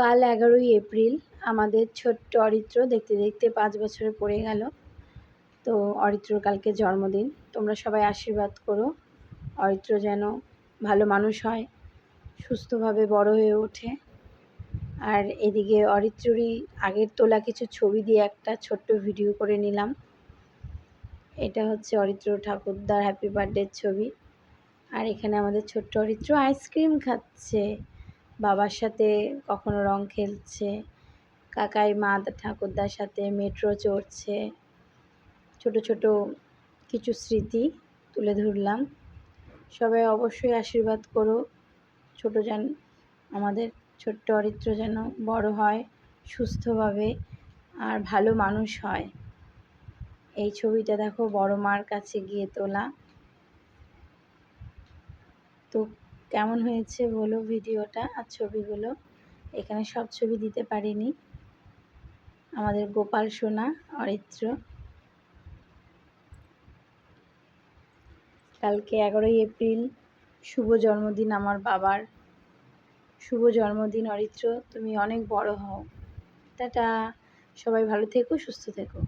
কাল এগারোই এপ্রিল আমাদের ছোট্ট অরিত্র দেখতে দেখতে পাঁচ বছরে পড়ে গেল। তো অরিত্রর কালকে জন্মদিন। তোমরা সবাই আশীর্বাদ করো। অরিত্র যেন ভালো মানুষ হয়, সুস্থভাবে বড় হয়ে ওঠে। আর এদিকে অরিত্ররই আগের তোলা কিছু ছবি দিয়ে একটা ছোট্ট ভিডিও করে নিলাম। এটা হচ্ছে অরিত্র ঠাকুরদার হ্যাপি বার্থডের ছবি। আর এখানে আমাদের ছোট্ট অরিত্র আইসক্রিম খাচ্ছে। বাবার সাথে কখনো রং খেলছে, কাকাই, মা, ঠাকুরদার সাথে মেট্রো চড়ছে, ছোট ছোট কিছু স্মৃতি তুলে ধরলাম। সবাই অবশ্যই আশীর্বাদ করো, ছোট যেন, আমাদের ছোট্ট অরিত্র যেন বড় হয়, সুস্থভাবে আর ভালো মানুষ হয়। এই ছবিটা দেখো বড় মার কাছে গিয়ে তোলা। তো কেমন হয়েছে বলো ভিডিওটা আর ছবিগুলো? এখানে সব ছবি দিতে পারিনি। আমাদের গোপাল সোনা, অরিত্র। কালকে এগারোই এপ্রিল, শুভ জন্মদিন আমার বাবার। শুভ জন্মদিন অরিত্র, তুমি অনেক বড় হও। টাটা! সবাই ভালো থেকো, সুস্থ থেকো।